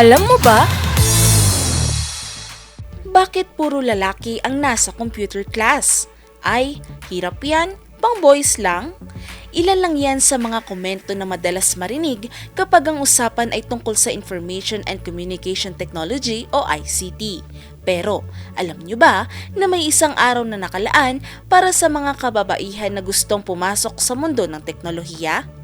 Alam mo ba? Bakit puro lalaki ang nasa computer class? Ay, hirap yan, pang boys lang. Ilan lang yan sa mga komento na madalas marinig kapag ang usapan ay tungkol sa Information and Communication Technology o ICT. Pero, alam nyo ba na may isang araw na nakalaan para sa mga kababaihan na gustong pumasok sa mundo ng teknolohiya?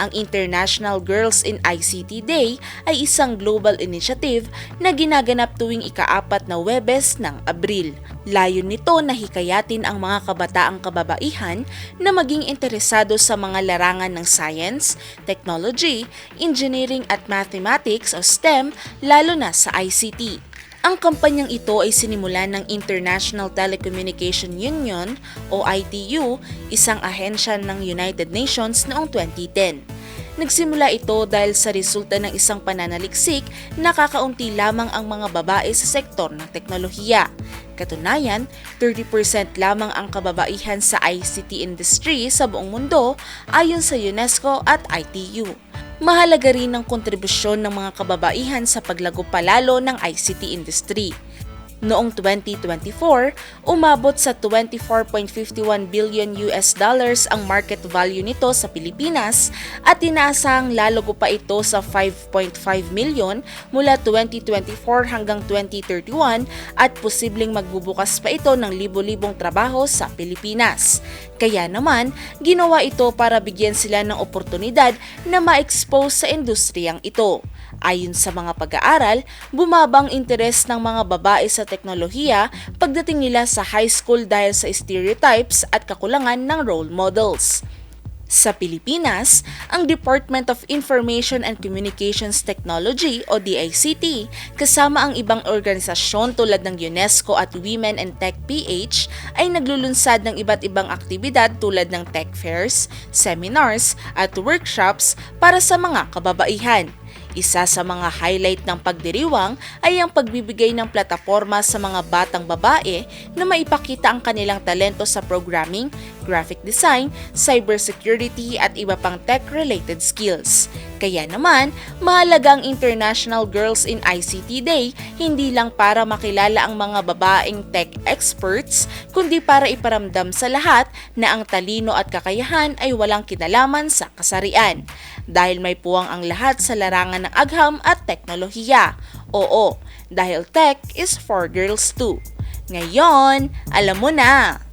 Ang International Girls in ICT Day ay isang global initiative na ginaganap tuwing ikaapat na Webes ng Abril. Layon nito na hikayatin ang mga kabataang kababaihan na maging interesado sa mga larangan ng science, technology, engineering at mathematics o STEM lalo na sa ICT. Ang kampanyang ito ay sinimulan ng International Telecommunication Union o ITU, isang ahensya ng United Nations noong 2010. Nagsimula ito dahil sa resulta ng isang pananaliksik na kakaunti lamang ang mga babae sa sektor ng teknolohiya. Katunayan, 30% lamang ang kababaihan sa ICT industry sa buong mundo ayon sa UNESCO at ITU. Mahalaga rin ang kontribusyon ng mga kababaihan sa paglago palalo ng ICT industry. Noong 2024, umabot sa 24.51 billion US dollars ang market value nito sa Pilipinas at inaasahang lalago pa ito sa 5.5 million mula 2024 hanggang 2031 at posibleng magbubukas pa ito ng libo-libong trabaho sa Pilipinas. Kaya naman, ginawa ito para bigyan sila ng oportunidad na ma-expose sa industriyang ito. Ayon sa mga pag-aaral, bumabang interes ng mga babae sa teknolohiya pagdating nila sa high school dahil sa stereotypes at kakulangan ng role models. Sa Pilipinas, ang Department of Information and Communications Technology o DICT kasama ang ibang organisasyon tulad ng UNESCO at Women and Tech PH ay naglulunsad ng iba't ibang aktibidad tulad ng tech fairs, seminars at workshops para sa mga kababaihan. Isa sa mga highlight ng pagdiriwang ay ang pagbibigay ng plataforma sa mga batang babae na maipakita ang kanilang talento sa programming, graphic design, cybersecurity at iba pang tech-related skills. Kaya naman, mahalaga ang International Girls in ICT Day hindi lang para makilala ang mga babaeng tech experts, kundi para iparamdam sa lahat na ang talino at kakayahan ay walang kinalaman sa kasarian. Dahil may puwang ang lahat sa larangan ng agham at teknolohiya. Oo, dahil tech is for girls too. Ngayon, alam mo na!